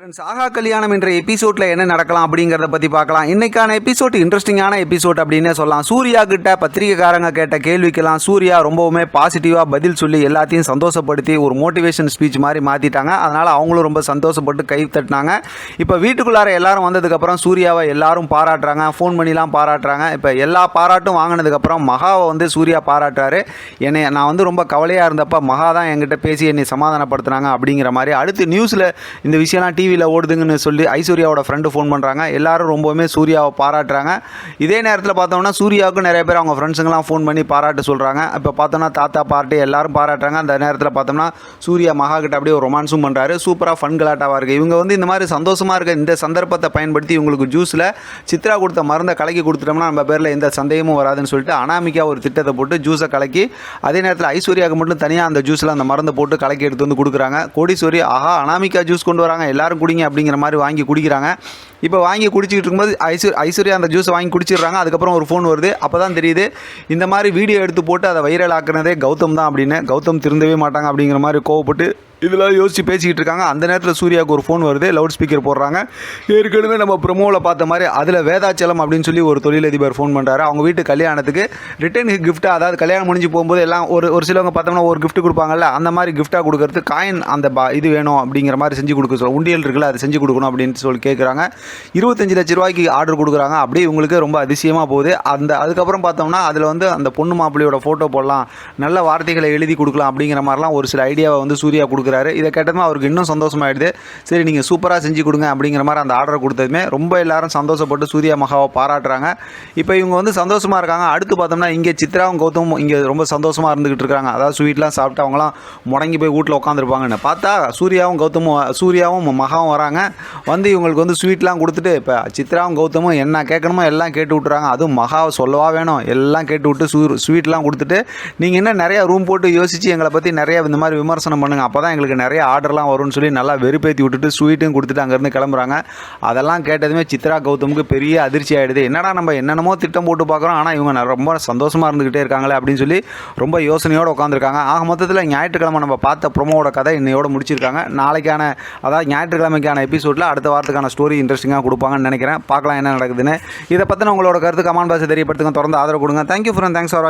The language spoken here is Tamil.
ஃப்ரெண்ட்ஸ் ஆகா கல்யாணம் என்ற எபிசோட்ல என்ன நடக்கலாம் அப்படிங்கிறத பத்தி பார்க்கலாம். இன்னைக்கான எபிசோட் இன்ட்ரெஸ்டிங்கான எபிசோட் அப்படின்னே சொல்லலாம். சூர்யா கிட்ட பத்திரிகைக்காரங்க கேட்ட கேள்விக்கெல்லாம் சூர்யா ரொம்பவுமே பாசிட்டிவா பதில் சொல்லி எல்லாத்தையும் சந்தோஷப்படுத்தி ஒரு மோட்டிவேஷன் ஸ்பீச் மாதிரி மாத்திட்டாங்க. அதனால அவங்களும் ரொம்ப சந்தோஷப்பட்டு கை தட்டினாங்க. இப்போ வீட்டுக்குள்ளார எல்லாரும் வந்ததுக்கப்புறம் சூர்யாவை எல்லாரும் பாராட்டுறாங்க. ஃபோன் பண்ணிலாம் பாராட்டுறாங்க. இப்போ எல்லா பாராட்டும் வாங்கினதுக்கப்புறம் மகாவை வந்து சூர்யா பாராட்டுறாரு. என்னை நான் வந்து ரொம்ப கவலையாக இருந்தப்ப மகா தான் என்கிட்ட பேசி என்னை சமாதானப்படுத்துனாங்க அப்படிங்கிற மாதிரி. அடுத்து நியூஸில் இந்த விஷயம்லாம் டிவி டிவியில் ஓடுதுங்கன்னு சொல்லி ஐஸ்வர்யாவோட ஃப்ரெண்டு ஃபோன் பண்ணுறாங்க எல்லாரும் ரொம்பவுமே சூர்யாவை பாராட்டுறாங்க. இதே நேரத்தில் பார்த்தோம்னா சூர்யாவுக்கு நிறைய பேர் அவங்க ஃப்ரெண்ட்ஸுங்கெல்லாம் ஃபோன் பண்ணி பாராட்டு சொல்கிறாங்க இப்போ பார்த்தோம்னா தாத்தா பாட்டி எல்லாரும் பாராட்டுறாங்க. அந்த நேரத்தில் பார்த்தோம்னா சூர்யா மகா கிட்ட அப்படியே ஒரு ரொமான்ஸும் பண்ணுறாரு சூப்பராக ஃபன் கலாட்டாவாக இருக்குது இவங்க வந்து இந்த மாதிரி சந்தோஷமாக இருக்க இந்த சந்தர்ப்பத்தை பயன்படுத்தி இவங்களுக்கு ஜூஸில் சித்ரா கொடுத்த மருந்தை கலக்கி கொடுத்துட்டோம்னா நம்ம பேரில் எந்த சந்தேகமும் வராதுன்னு சொல்லிட்டு அனாமிக்கா ஒரு திட்டத்தை போட்டு ஜூஸை கலக்கி அதே நேரத்தில் ஐஸ்வர்யாவுக்கு மட்டும் தனியாக அந்த ஜூஸில் அந்த மருந்தை போட்டு கலக்கி எடுத்து வந்து கொடுக்குறாங்க. கோடீஸ்வரி ஆஹா அனாமிக்கா ஜூஸ் கொண்டு வராங்க. எல்லாரும் குடிங்க அப்படிங்கிற மாதிரி வாங்கி குடிக்கிறாங்க. இப்போ வாங்கி குடிச்சிக்கிட்டு இருக்கும்போது ஐஸ்வர் ஐஸ்வர்யா அந்த ஜூஸை வாங்கி குடிச்சிடுறாங்க. அதுக்கப்புறம் ஒரு ஃபோன் வருது. அப்போ தான் தெரியுது இந்த மாதிரி வீடியோ எடுத்து போட்டு அதை வைரல் ஆக்குனதே கௌதம் தான் அப்படின்னு. கௌதம் திருந்தவே மாட்டாங்க அப்படிங்கிற மாதிரி கோவப்பட்டு இதெல்லாம் யோசித்து பேசிக்கிட்டு இருக்காங்க. அந்த நேரத்தில் சூர்யாவுக்கு ஒரு ஃபோன் வருது. லவுட் ஸ்பீக்கர் போடுறாங்க. ஏற்கனவே நம்ம ப்ரொமோவில் பார்த்த மாதிரி அதில் வேதாச்சலம் அப்படின்னு சொல்லி ஒரு தொழிலதிபர் ஃபோன் பண்ணுறாரு அவங்க வீட்டு கல்யாணத்துக்கு ரிட்டர்ன் கிஃப்ட்டாக அதாவது கல்யாணம் முடிஞ்சு போகும்போது எல்லாம் ஒரு ஒரு சிலவங்க பார்த்தோம்னா ஒரு கிஃப்ட் கொடுப்பாங்கல்ல அந்த மாதிரி கிஃப்ட்டாக கொடுக்கறது காயின் அந்த பா இது வேணும் அப்படிங்கிற மாதிரி செஞ்சு கொடுக்க சொல்ல உண்டியல் இருக்குல்ல அதை செஞ்சு கொடுக்கணும் அப்படின்னு சொல்லி கேட்குறாங்க இருபத்தஞ்சு லட்ச ரூபாய்க்கு ஆர்டர் கொடுக்குறாங்க. அப்படியே இவங்களுக்கு ரொம்ப அதிசயமாக போகுது. அந்த அதுக்கப்புறம் பார்த்தோம்னா அதில் வந்து அந்த பொண்ணு மாப்பிள்ளையோட ஃபோட்டோ போடலாம் நல்ல வார்த்தைகளை எழுதி கொடுக்கலாம் அப்படிங்கிற மாதிரிலாம் ஒரு சில ஐடியாவை வந்து சூர்யா கொடுக்குறாரு. இதை கேட்டதுமே அவருக்கு இன்னும் சந்தோஷமாயிடுது. சரி நீங்கள் சூப்பராக செஞ்சு கொடுங்க அப்படிங்கிற மாதிரி அந்த ஆர்டர் கொடுத்ததுமே ரொம்ப எல்லாரும் சந்தோஷப்பட்டு சூர்யா மகாவை பாராட்டுறாங்க. இப்போ இவங்க வந்து சந்தோஷமாக இருக்காங்க. அடுத்து பார்த்தோம்னா இங்கே சித்ராவும் கௌதமும் இங்கே ரொம்ப சந்தோஷமாக இருந்துகிட்டு இருக்காங்க. அதாவது ஸ்வீட்லாம் சாப்பிட்டு அவங்களாம் முடங்கி போய் வீட்டில் உட்காந்துருப்பாங்கன்னு பார்த்தா சூர்யாவும் கௌதமும் சூர்யாவும் மகாவும் வராங்க. வந்து இவங்களுக்கு வந்து ஸ்வீட்லாம் கொடுத்துட்டு இப்போ சித்ராவும் கௌதமும் என்ன கேட்கணுமோ எல்லாம் கேட்டு விட்டுறாங்க. அதுவும் மகாவை சொல்லவா வேணும்? எல்லாம் கேட்டு விட்டு சூ ஸ்வீட்லாம் கொடுத்துட்டு நீங்கள் என்ன நிறையா ரூம் போட்டு யோசித்து எங்களை பற்றி நிறைய இந்த மாதிரி விமர்சனம் பண்ணுங்கள் அப்போ தான் எங்களுக்கு நிறைய ஆர்டர்லாம் வரும்னு சொல்லி நல்லா வெறுப்பேற்றி விட்டுட்டு ஸ்வீட்டும் கொடுத்துட்டு அங்கேருந்து கிளம்புறாங்க. அதெல்லாம் கேட்டதுமே சித்ரா கௌதமுக்கு பெரிய அதிர்ச்சி ஆகிடுது என்னடா நம்ம என்னென்னமோ திட்டம் போட்டு பார்க்குறோம் ஆனால் இவங்க ரொம்ப சந்தோஷமாக இருந்துக்கிட்டே இருக்காங்களே அப்படின்னு சொல்லி ரொம்ப யோசனையோடு உட்காந்துருக்காங்க ஆக மொத்தத்தில் ஞாயிற்றுக்கிழமை நம்ம பார்த்த ப்ரொமோவோட கதை இன்னையோட முடிச்சிருக்காங்க. நாளைக்கான அதாவது ஞாயிற்றுக்கிழமைக்கான எபிசோடில் அடுத்த வாரத்துக்கான ஸ்டோரி இன்ட்ரெஸ்டிங்காக கொடுப்பாங்கன்னு நினைக்கிறேன். பார்க்கலாம் என்ன நடக்குதுன்னு. இதை பற்றின உங்களோட கருத்து கமெண்ட் பாக்ஸ் தெரியப்படுத்துங்க. தொடர்ந்து ஆதரவு கொடுங்க. தேங்க்யூ ஃப்ரெண்ட் தேங்க்ஸ் ஃபார் வாட்சிங்